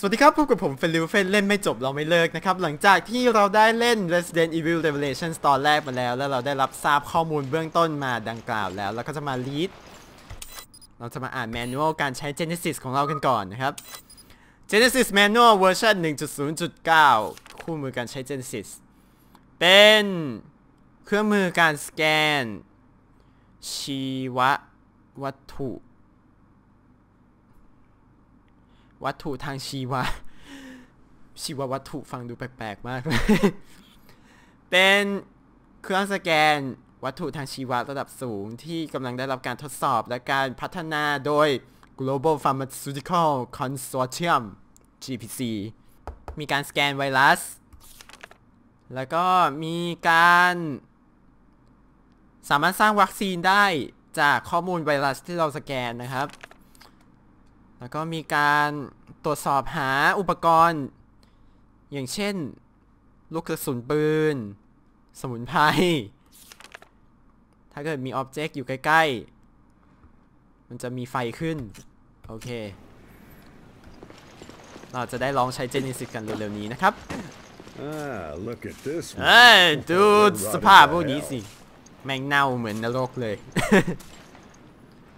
สวัสดีครับพบกับผมเฟลิวเฟนเล่นไม่จบเราไม่เลิกนะครับ หลังจากที่เราได้เล่น Resident Evil Revelations ตอนแรกมาแล้ว แล้วเราได้รับทราบข้อมูลเบื้องต้นมาดังกล่าวแล้ว แล้วก็จะมา read เราจะมาอ่านแมนนวลการใช้ Genesis ของเรากันก่อนนะครับ Genesis Manual เวอร์ชัน1.0.9 คู่มือการใช้ Genesis เป็นเครื่องมือการสแกน ชีววัตถุ วัตถุทางชีวะ ชีววัตถุฟังดูแปลกๆมากเลย เป็นเครื่องสแกนวัตถุทางชีวะระดับสูงที่กำลังได้รับการทดสอบและการพัฒนาโดย Global Pharmaceutical Consortium GPC มีการสแกนไวรัส แล้วก็มีการ สามารถสร้างวัคซีนได้จากข้อมูลไวรัสที่เราสแกนนะครับ แล้วก็มีการตรวจสอบหาอุปกรณ์ อย่างเช่น ลูกกระสุนปืน สมุนไพร ถ้าเกิดมีอ็อบเจกต์อยู่ใกล้ ๆ มันจะมีไฟขึ้น โอเค เราจะได้ลองใช้เจนิสิกกันเร็ว ๆ นี้นะครับ Ah, look at this one. เอ้ยดู They're ส rotting ภาพ to พวกนี้ hell. สิ แมงเน่าเหมือนนรกเลย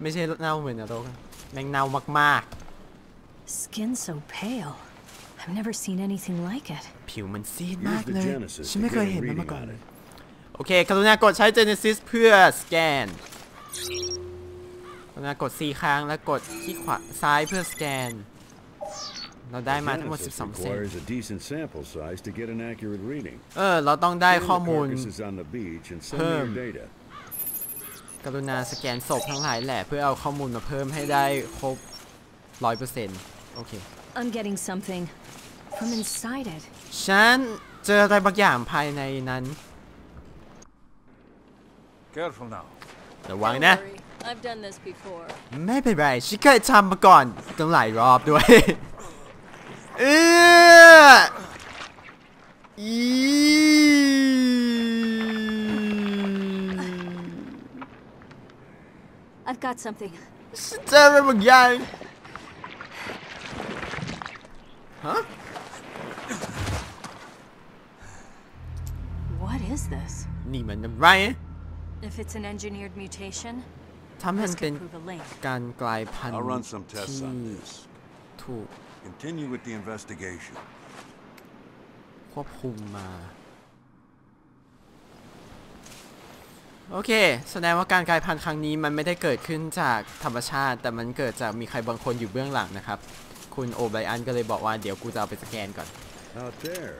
ไม่ใช่เน่าเหมือนนรกนะ แมงเน่ามาก Skin so pale. I've never seen anything like it. ๆผิวมันซีด Use มาก the เลย Genesis ฉัน to ไม่เคย get a เห็นมันมา reading ก่อน on เลย it. โอเคกรุณากดใช้ Genesis เพื่อสแกนกรุณากด 4 ครั้งแล้วกดที่ขวาซ้ายเพื่อสแกน เราได้มาทั้งหมด Genesis 12เส้น requires a decent sample size to get an accurate reading. เออ เราต้องได้ Scan ข้อ the มูล carcasses on the beach and send me Perm. your data. กรุณาสแกนศพทั้งหลายแหละเพื่อเอาข้อมูลมาเพิ่มให้ได้ครบ100%โอเค I'm getting something from inside it. ฉันเจออะไรบางอย่างภายในนั้น Careful now. ระวัง Don't นะ worry, I've done this before. ไม่เป็นไรฉันเคยทำมาก่อนตั้งหลายรอบด้วยเอออี I've got something. ฉันเจออะไรบางอย่างฮะ What is this? นี่มันอะไร If it's an engineered mutation, ทำให้มัน this เป็น could prove a link. การกลายพันธุ์ I'll run some tests ที่ on this. ถูก Continue with the investigation. ควบคุมมา โอเค แสดงว่าการกลายพันธุ์ครั้งนี้มันไม่ได้เกิดขึ้นจากธรรมชาติ แต่มันเกิดจากมีใครบางคนอยู่เบื้องหลังนะครับ คุณโอไบรอันก็เลยบอกว่าเดี๋ยวกูจะเอาไปสแกนก่อน Out there.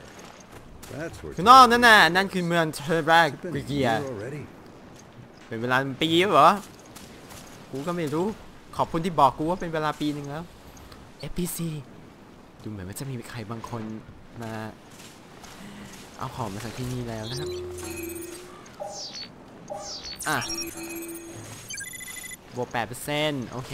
That's where. คือนอกนั่นน่ะนั่นคือเมืองเทอร์รา It's been ก a เกีย year already. เป็นเวลาปีแล้วเหรอ กูก็ไม่รู้ ขอบคุณที่บอกกูว่าเป็นเวลาปีหนึ่งแล้ว FPC ดูเหมือนว่าจะมีใครบางคนมา เอาของมาจากที่นี่แล้วนะครับ อะ บวก 8%โอเค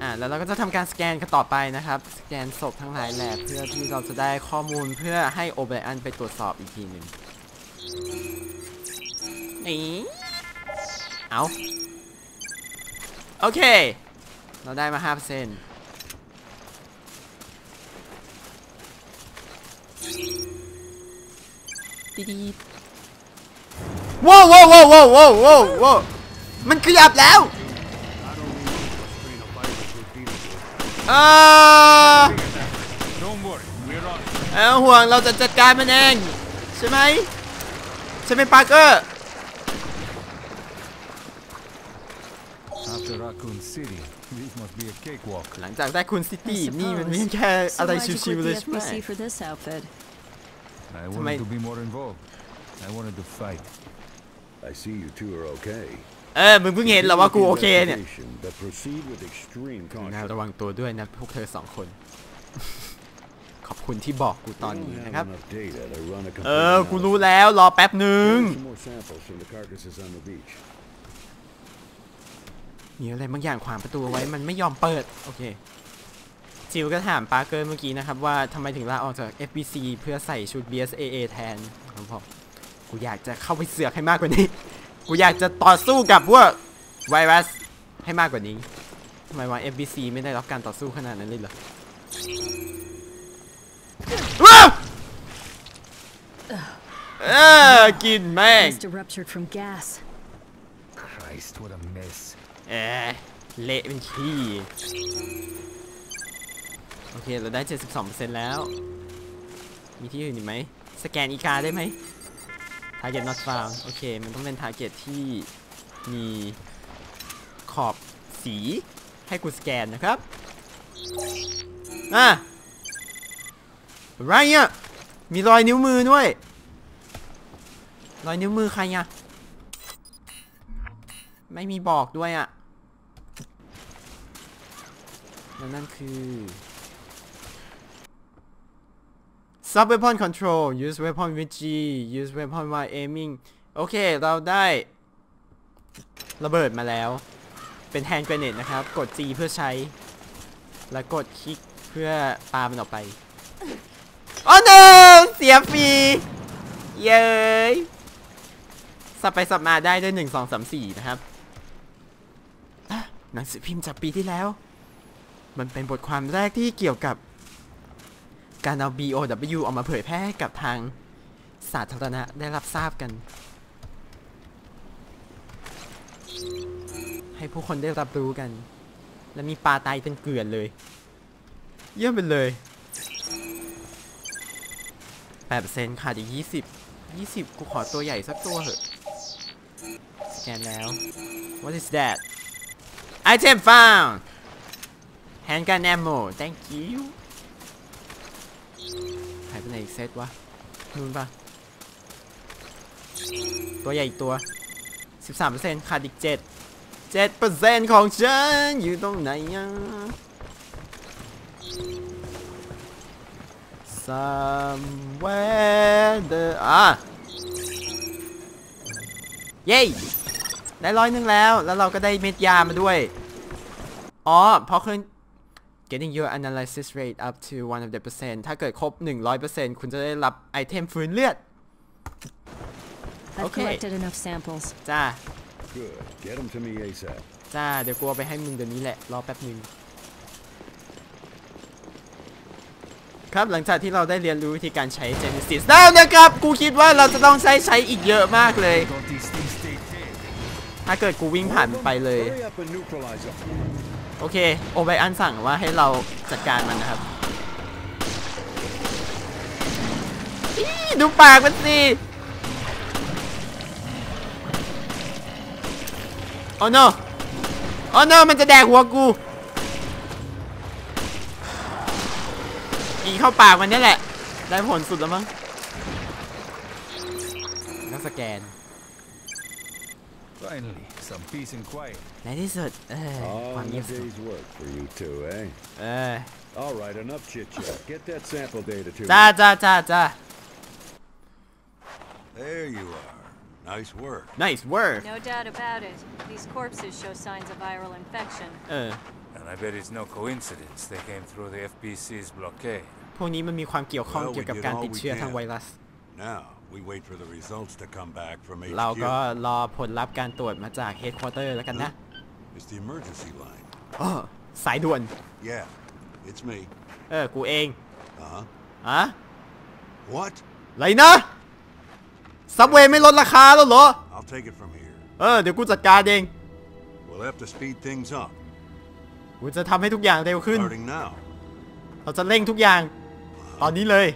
อะแล้วเราก็จะทำการสแกนกันต่อไปนะครับ สแกนศพทั้งหลายแหละเพื่อที่เราจะได้ข้อมูลเพื่อให้โอเบรอันไปตรวจสอบอีกทีหนึ่งนี่เอาโอเค เราได้มา5% ดีดีว้าวว้าวว้าวว้าวว้าวว้าวว้าวมันขยับแล้วเออ Don't worry, we're on. เออห่วงเราจะจัดการมันเองใช่ไหมใช่ไหมปาร์เกอร์ After Raccoon City, this must be a cakewalk. หลังจากได้คุณซิตี้ I นี่มัน suppose. ไม่ใช่แค่ So อะไร why'd you ชิว quit ๆเลย the ใช่ไหม FBC for this outfit? I mate. wanted to be more involved. I wanted to fight. I see you two are okay. เออมึงเพิ่งเห็นเหรอว่ากูโอเคเนี่ย Investigation, But proceed with extreme น่า caution. ระวังตัวด้วยนะพวกเธอสองคน ขอบคุณที่บอกกูตอน We นี้ don't นะครับ have enough data to run a เอ complete อกูรู้ analysis. แล้วรอแป๊บหนึ่ง Some more samples from the carcasses on the beach. มีอะไรบางอย่างขวางประตูเอาไว้มันไม่ยอมเปิด โอเค จิวก็ถามปาร์เกอร์เมื่อกี้นะครับ ว่าทำไมถึงลาออกจาก FBC เพื่อใส่ชุด BSAA แทนผมบอกกูอยากจะเข้าไปเสือกให้มากกว่านี้ กูอยากจะต่อสู้กับพวกไวรัสให้มากกว่านี้ทำไมวะ FBC ไม่ได้รับการต่อสู้ขนาดนั้นเลยเหรอว้าวเออกินแม่ง Must have ruptured from gas. Christ, what a mess. เอ๊ะเละเป็นขี้ โอเค เราได้ 72%แล้ว มีที่อื่นอีกไหม สแกนอีกาได้ไหม target not found โอเค มันต้องเป็น target ที่มีขอบสีให้กูสแกนนะครับอะอะไรอะมีรอยนิ้วมือด้วย รอยนิ้วมือใครอะไม่มีบอกด้วยอะแล้วนั่นคือ sub weapon control use weapon with G use weapon while aiming โอเค เราได้ระเบิดมาแล้ว เป็น hand grenade นะครับ กด G เพื่อใช้ แล้วกดคลิกเพื่อปามันออกไปโอ้ no เสียฟรีเย้ยสับไปสับมาได้ด้วย1 2 3 4นะครับอะหนังสือพิมพ์จากปีที่แล้ว มันเป็นบทความแรกที่เกี่ยวกับ การเอา BOW ออกมาเผยแพร่ให้กับทางสาธารณะได้รับทราบกัน ให้ผู้คนได้รับรู้กัน และมีปลาตายเป็นเกลื่อนเลย เยี่ยมไปเลย8%ขาดอีก20 20 กูขอตัวใหญ่สักตัวเหอะสแกนแล้ว What is that Item found Handgun ammo thank you หายไปไหนอีกเซตวะนู่นปะตัวใหญ่อีกตัว 13%ขาดอีก 7 7%ของฉัน อยู่ตรงไหนอะ somewhere the อะเย้ได้ร้อยหนึ่งแล้ว แล้วเราก็ได้เม็ดยามาด้วย อ๋อ เพราะเครื่อง getting your analysis rate up to 100%ถ้าเกิดครบ 100%คุณจะได้รับไอเทมฟื้นเลือด I've Okay. collected enough samples. จ้า Good. Get them to me ASAP. จ้า เดี๋ยวกูเอาไปให้มึงเดี๋ยวนี้แหละ รอแป๊บนึงครับหลังจากที่เราได้เรียนรู้วิธีการใช้ Genesis แล้วนะครับ กูคิดว่าเราจะต้องใช้ใช้อีกเยอะมากเลย Don't these things stay dead? ถ้าเกิดกูวิ่งผ่านไปเลย Hurry up and neutralize them. โอเค โอไบอันสั่งว่าให้เราจัดการมันนะครับอีดูปากมันสิโอ้ no โอ้ no มันจะแดกหัวกูอีเข้าปากมันนี่แหละ ได้ผลสุดแล้วมั้งแล้วสแกน Finally, some peace and quiet. ในที่สุด เออความ All เงีย the บสงบ day's work for you two, eh? เออ All right, enough chit chat. Get that sample data to จ้า me. จ้าจ้าจ้า There you are. Nice work. nice work No doubt about it. These corpses show signs of viral infection. เออ And I bet it's no coincidence they came through the FBC's blockade. พวกนี้มันมีความเกี่ยวข้อง Well, we เกี่ยวกับ did การ all ติด we เชื้อ can. ทางไวรัส Now we wait for the results to come back from เราก็ HQ. รอผลลัพธ์การตรวจมาจาก headquarter แล้วกันนะ It's the emergency line. อ๋อสายด่วน Yeah, it's me. เออ กูเอง Uh huh. อะ What? ไรนะซับเวย์ไม่ลดราคาแล้วเหรอ I'll take it from here. เออ เดี๋ยวกูจัดการเอง We'll have to speed things up. กูจะทำให้ทุกอย่างเร็วขึ้น Starting now. เราจะเร่งทุกอย่าง ตอนนี้เลย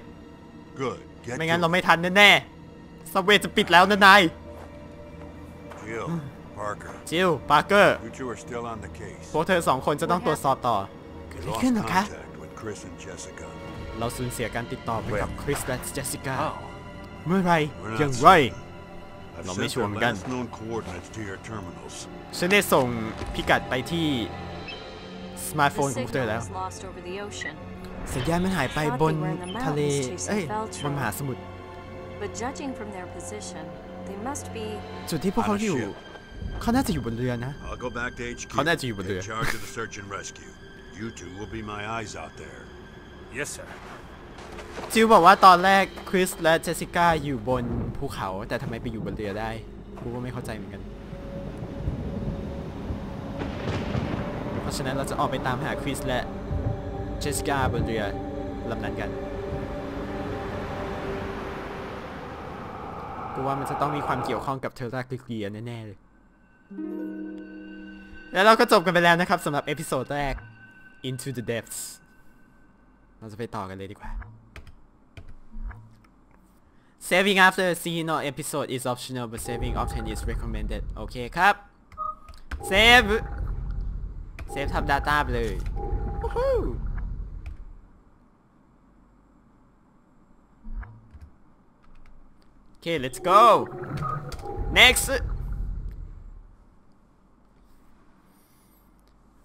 Good. Get ไม่งั้น to เรา it. ไม่ทันแน่ๆซับเวย์จะปิดแล้วนะนาย Jill, Parker, จิลปาร์เกอร์ you two are still on the case. พวกเธอสองคนจะต้องตรวจสอบต่อเกิด We อะไร lost ขึ้นเหรอคะ contact with Chris and Jessica. เราสูญเสียการติดต่อไปกับคริสและเจสสิก้า How? เมื่อไร We're อย่าง not ไร certain. I've Lo sent mismo, their Miguel. last known coordinates to your terminals. ฉันได้ส่งพิกัดไปที่สมาร์ทโฟน The ของพวกเธอ signal แล้ว was lost over the ocean. สัญญาณมันหายไปบนทะเล เอ้ย บนมหาสมุทร But judging from their position, they must be จุดที่พวกเขาอยู่ On a ship. เขาน่าจะอยู่บนเรือนะ I'll go back to HQ. เขาน่าจะอยู่บนเรือ In charge of the search and rescue. You two will be my eyes out there. Yes, sir. จิวบอกว่าตอนแรกคริสและเจสสิก้าอยู่บนภูเขา แต่ทำไมไปอยู่บนเรือได้กูก็ไม่เข้าใจเหมือนกันราะฉะนั้นเราจะออกไปตามหาคริสและเจสสิก้าบนเรือลำนั้นกันกูว่ามันจะต้องมีความเกี่ยวข้องกับเทอร์ราคลิเกียแน่ๆเลย แล้วเราก็จบกันไปแล้วนะครับสำหรับเอพิโซดแรก Into the Depths เราจะไปต่อกันเลยดีกว่า Saving after a scene or episode is optional but saving often is recommended โอเคครับ Save Save ทำ Data ไปเลย Woohoo Okay let's go next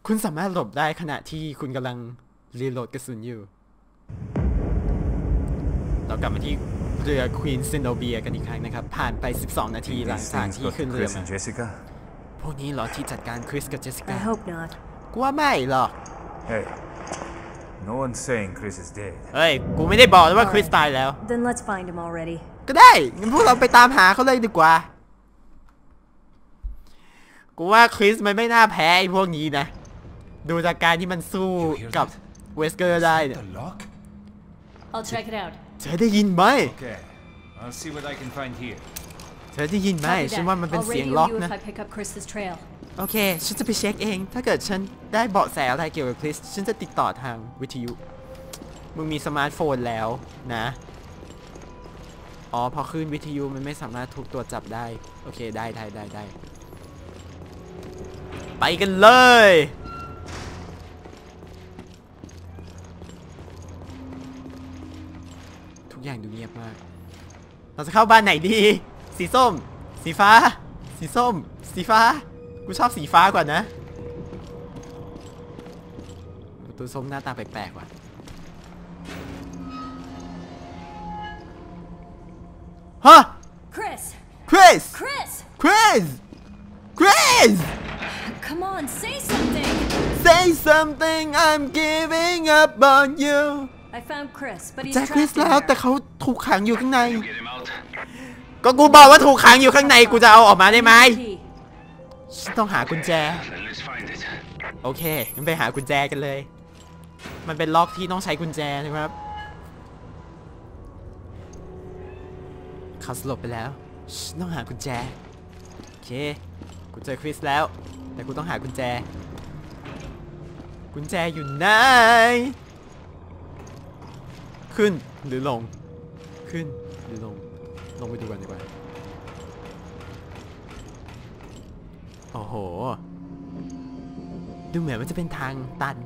คุณสามารถหลบได้ขณะที่คุณกำลังรีโหลดกระสุนอยู่ เรากลับมาที่เรือ Queen Zenobia กันอีกครั้งนะครับ ผ่านไป 12 นาทีหลัง These จาก things ที่ got ขึ้น to เรือ Chris มา and Jessica? พวกนี้เหรอที่จัดการคริสกับเจสสิ I ก้า hope not. กูว่าไม่หรอก Hey, no one's saying Chris is dead. เฮ้ย กูไม่ได้บอกเลยว่าคริสตายแล้ว Then let's find him already. ก็ได้งั้นพวกเราไปตามหาเขาเลยดีกว่า กูว่าคริสมันไม่น่าแพ้ไอ้พวกนี้นะ ดูจากการที่มันสู้กับเวสเกอร์ได้เนี่ย The lock? I'll check it out. เธอได้ยินไหม Okay. I'll see what I can find here. เธอได้ยินไหม Copy ฉัน that. ว่ามันเป็น I'll เสียง radio ล็อก you นะ if I pick up Chris's trail. โอเค ฉันจะไปเช็คเอง ถ้าเกิดฉันได้เบาะแสอะไรเกี่ยวกับคริส ฉันจะติดต่อทางวิทยุ มึงมีสมาร์ทโฟนแล้วนะ อ๋อ พอขึ้นวิทยุมันไม่สามารถถูกตรวจจับได้ โอเค ได้ได้ได้ได้ ไปกันเลย ทุก อย่างดูเงียบมาก เราจะเข้าบ้านไหนดี สีส้ม สีฟ้า สีส้ม สีฟ้า กูชอบสีฟ้ากว่านะ ประตูส้มหน้าตาแปลกๆว่ะ ฮะ Chris! คริส Chris! คริสคริส Come on, say something! say something I'm giving up on you I found Chris, but he's แจ็คคริส trapped in แล้วแต่ there. เขาถูกขังอยู่ข้างใน ก็กูบอกว่าถูกขังอยู่ข้างในกูจะเอาออกมาได้ไหม Key. ฉันต้องหากุญแจ โอเคงั้นไปหากุญแจกันเลย มันเป็นล็อกที่ต้องใช้กุญแจนะครับเขาสลบไปแล้วฉันต้องหากุญแจ โอเค กูเจอคริสแล้ว แต่กูต้องหากุญแจ กุญแจอยู่ไหน ขึ้นหรือลง ขึ้นหรือลง ลงไปดูกันดีกว่า โอ้โห ดูเหมือนมันจะเป็นทางตัน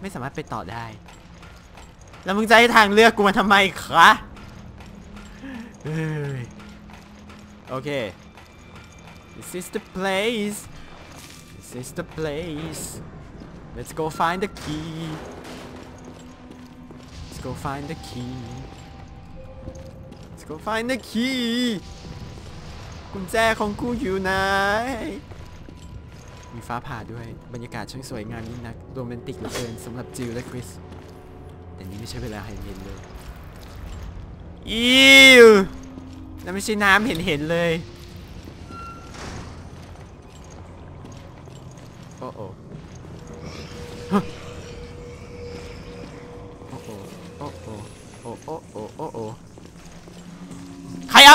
ไม่สามารถไปต่อได้ แล้วมึงจะให้ทางเลือกกูมาทำไมคะโอเค this is the place this is the place let's go find the key go find the key let's go find the key กุญแจของกูอยู่ไหน มีฟ้าผ่าด้วยบรรยากาศช่างสวยงามยิ่งนักโรแมนติกเหลือเกินสำหรับจิลและคริส แต่นี่ไม่ใช่เวลาไฮเย็นเลยอิวนั่นไม่ใช่น้ำเห็นเห็นเลย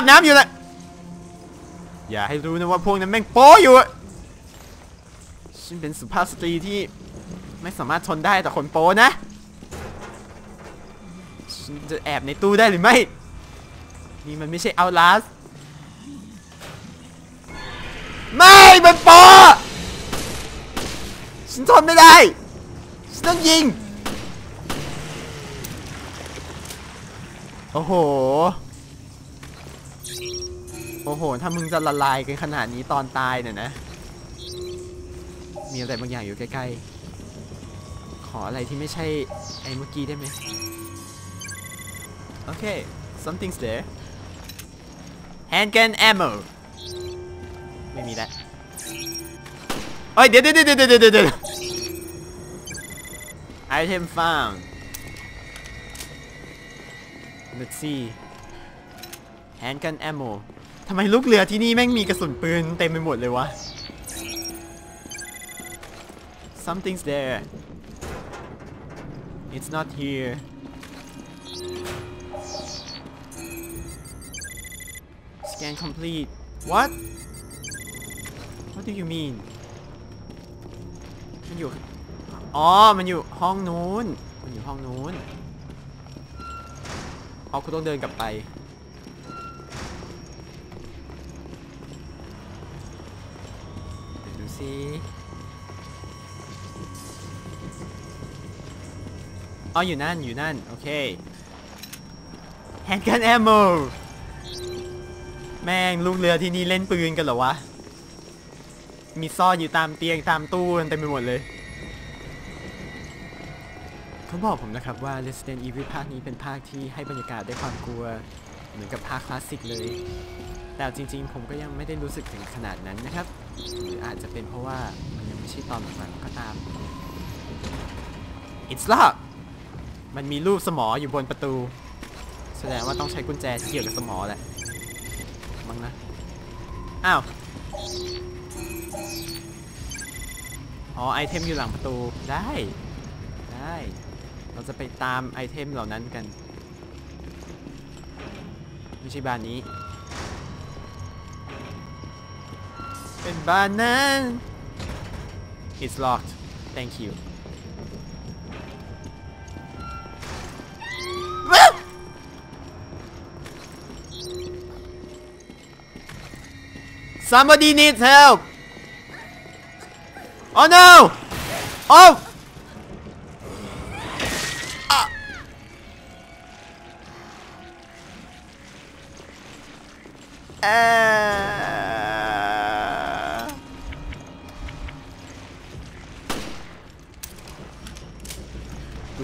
น้ำอยู่ล่ะอย่าให้รู้นะว่าพวกนั้นแม่งโป๊อยู่ฉันเป็นสุภาพสตรีที่ไม่สามารถทนได้ต่อคนโป้นะ ฉันจะแอบในตู้ได้หรือไม่ นี่มันไม่ใช่เอาลาส ไม่ มันโป้ฉันทนไม่ได้ ฉันต้องยิง โอ้โห โอ้โห ถ้ามึงจะละลายกันขนาดนี้ตอนตายเนี่ยนะ มีอะไรบางอย่างอยู่ใกล้ๆ ขออะไรที่ไม่ใช่ไอ้เมื่อกี้ได้ไหมโอเค something's there handgun ammo ไม่มีแล้วเอ้ยเดี๋ยวเดี๋ยวเดี๋ยวเดี๋ยวเดี๋ยวเดี๋ยว item found let's see handgun ammo ทำไมลูกเรือที่นี่แม่งมีกระสุนปืนเต็มไปหมดเลยวะ something's there it's not here scan complete what what do you mean มันอยู่ อ๋อ มันอยู่ห้องนู้น มันอยู่ห้องนู้น อ๋อ คุณต้องเดินกลับไป เดี๋ยวดู สิอ๋ออยู่นั่น อยู่นั่น โอเค แฮนด์กันแอมโมแม่งลูกเรือที่นี่เล่นปืนกันเหรอวะ มีซ่อนอยู่ตามเตียงตามตู้กันเต็มไปหมดเลย เขาบอกผมนะครับว่า Resident Evil ภาคนี้เป็นภาคที่ให้บรรยากาศได้ความกลัว เหมือนกับภาคคลาสสิกเลย แต่จริงๆ ผมก็ยังไม่ได้รู้สึกถึงขนาดนั้นนะครับ หรืออาจจะเป็นเพราะว่ามันยังไม่ใช่ตอนหลังๆก็ตาม It's locked มันมีรูปสมออยู่บนประตู แสดงว่าต้องใช้กุญแจที่เกี่ยวกับสมอแหละมั้งนะ อ้าว อ๋อ ไอเทมอยู่หลังประตู ได้ ได้ เราจะไปตามไอเทมเหล่านั้นกัน ไม่ใช่บ้านนี้ เป็นบ้านนั้น It's locked thank you ว้าว Somebody needs help Oh no Oh Ah. Uh.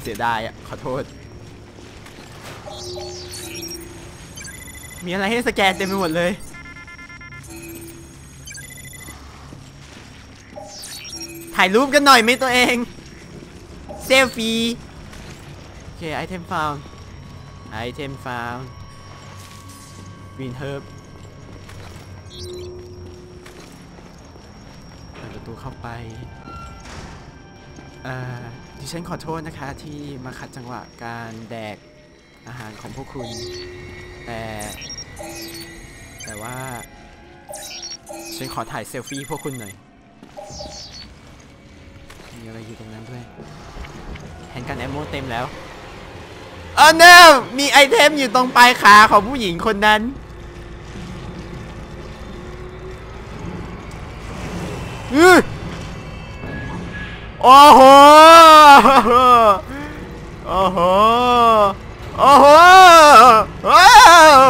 เสียดายอะ ขอโทษ มีอะไรให้สแกนเต็มไปหมดเลย ถ่ายรูปกันหน่อยไหมตัวเอง เซลฟี่โอเคไอเทม found ไอเทม found green herb เปิดประตูเข้าไป ดิฉันขอโทษนะคะที่มาขัดจังหวะการแดกอาหารของพวกคุณ แต่ แต่ว่า ฉันขอถ่ายเซลฟี่พวกคุณหน่อย มีอะไรอยู่ตรงนั้นด้วยแฮนด์กันแอมโมเต็มแล้วอ๋อ no มีไอเทมอยู่ตรงปลายขาของผู้หญิงคนนั้นอื้อ โอ้โห โอ้โห โอ้โหว้าว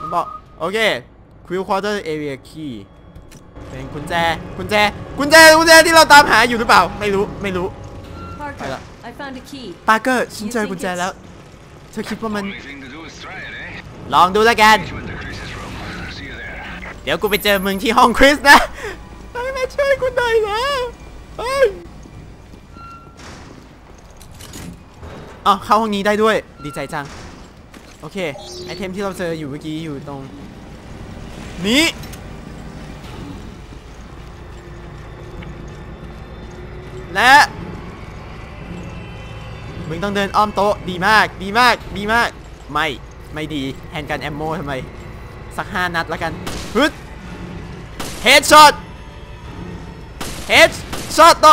มันบอกโอเค Quill Quarter Area Key เป็นกุญแจ กุญแจ กุญแจ กุญแจที่เราตามหาอยู่หรือเปล่า ไม่รู้ ไม่รู้ Parker, Hold I found a key. ปาร์เกอร์ ฉันเจอกุญแจแล้ว เธอคิดว่ามัน Only thing to do is try it, eh? ลองดูแล้วกัน You went to Chris's room. See you there. เดี๋ยวกูไปเจอมึงที่ห้องคริสนะไปมา ช่วยกูหน่อยนะเฮ้ยอ๋อเข้าห้องนี้ได้ด้วย ดีใจจัง โอเค ไอเทมที่เราเจออยู่เมื่อกี้อยู่ตรง นี้ และ มึงต้องเดินอ้อมโต๊ะ ดีมาก ดีมาก ดีมาก ไม่ ไม่ดี แฮนด์กันแอมโมทำไม สักห้านัดแล้วกันฮึดเฮดช็อต เฮดช็อตโต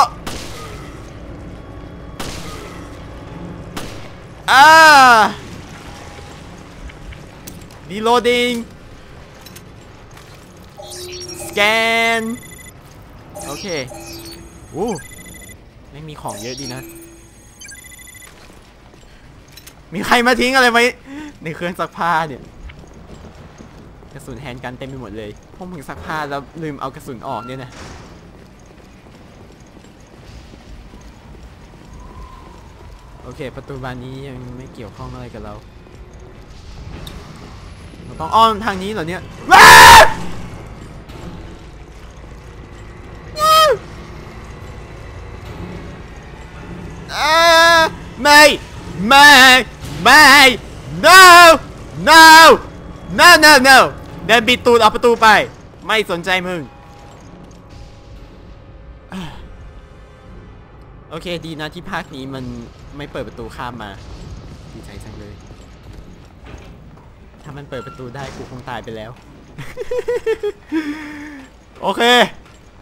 อ่า reloading scan โอเคโอ้ไม่มีของเยอะดีนะ มีใครมาทิ้งอะไรไหมในเครื่องซักผ้าเนี่ยกระสุนแฮนด์กันเต็มไปหมดเลย พวกมึงซักผ้าแล้วลืมเอากระสุนออกเนี่ยนะ โอเค ประตูบานนี้ยังไม่เกี่ยวข้องอะไรกับเรา เราต้องอ้อมทางนี้เหรอเนี่ยไม่ไม่ ไม่ no no no no no เดินบิดตูดออกประตูไป ไม่สนใจมึง โอเคดีนะที่ภาคนี้มันไม่เปิดประตูข้ามมา ดีใจจังเลย ถ้ามันเปิดประตูได้กูคงตายไปแล้ว โอเค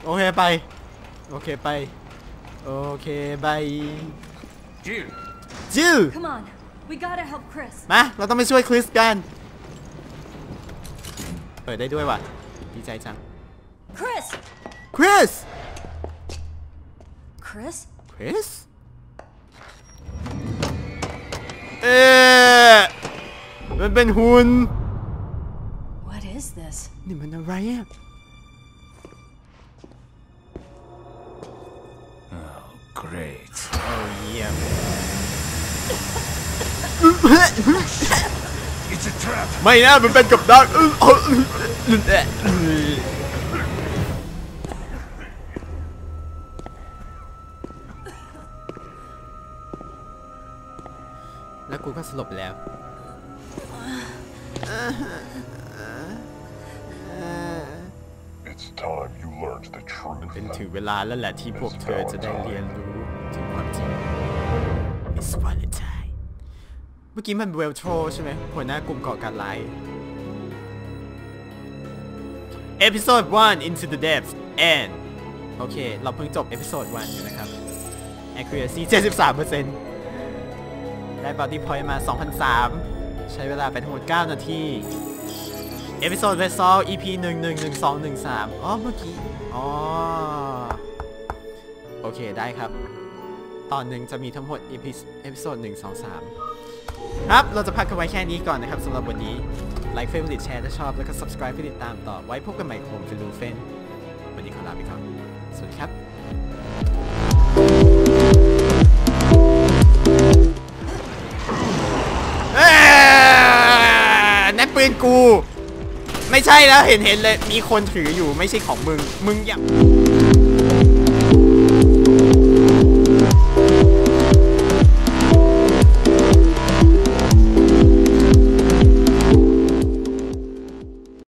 โอเคไป โอเคไป โอเคบาย Jill, จิว Come on. We gotta help Chris. มา เราต้องไปช่วยคริสกัน เปิดได้ด้วยว่ะ ดีใจจัง Chris! คริส Chris? คริสเอ๊ะมันเป็นหุ่น What is this? นี่มันอะไรอะ Great. เยี่ยม It's a trap. ไม่นะมั แล้วกูก็สลบแล้ว It's time you learned the เป็น truth. ถึงเวลาแล้วแหละที่พวกเธอจะได้เรียนรู้ถึงความจริง Miss Valentine เมื่อกี้มันเวลโทรใช่ไหมหัวหน้ากลุ่มก่อการร้าย Episode 1 Into the Depths and โอเค เราเพิ่งจบ Episode 1อยู่นะครับ Accuracy 73% ได้ Body Point มา 2,003 ใช้เวลาไปทั้งหมด 9 นาที Episode Vessel EP 111213 อ๋อ เมื่อกี้ อ๋อ โอเค ได้ครับ ตอนหนึ่งจะมีทั้งหมดเอพิโซดหนึ่งสองสามครับ เราจะพักกันไว้แค่นี้ก่อนนะครับสำหรับวันนี้ ไลค์เฟรนด์แชร์ถ้าชอบ แล้วก็ subscribe เพื่อติดตามต่อ ไว้พบกันใหม่ผมเป็นลูเฟน วันนี้ขอลาไปก่อน สวัสดีครับ ปืนกู ไม่ใช่แล้วเห็นเห็นเลยมีคนถืออยู่ไม่ใช่ของมึง มึงอย่า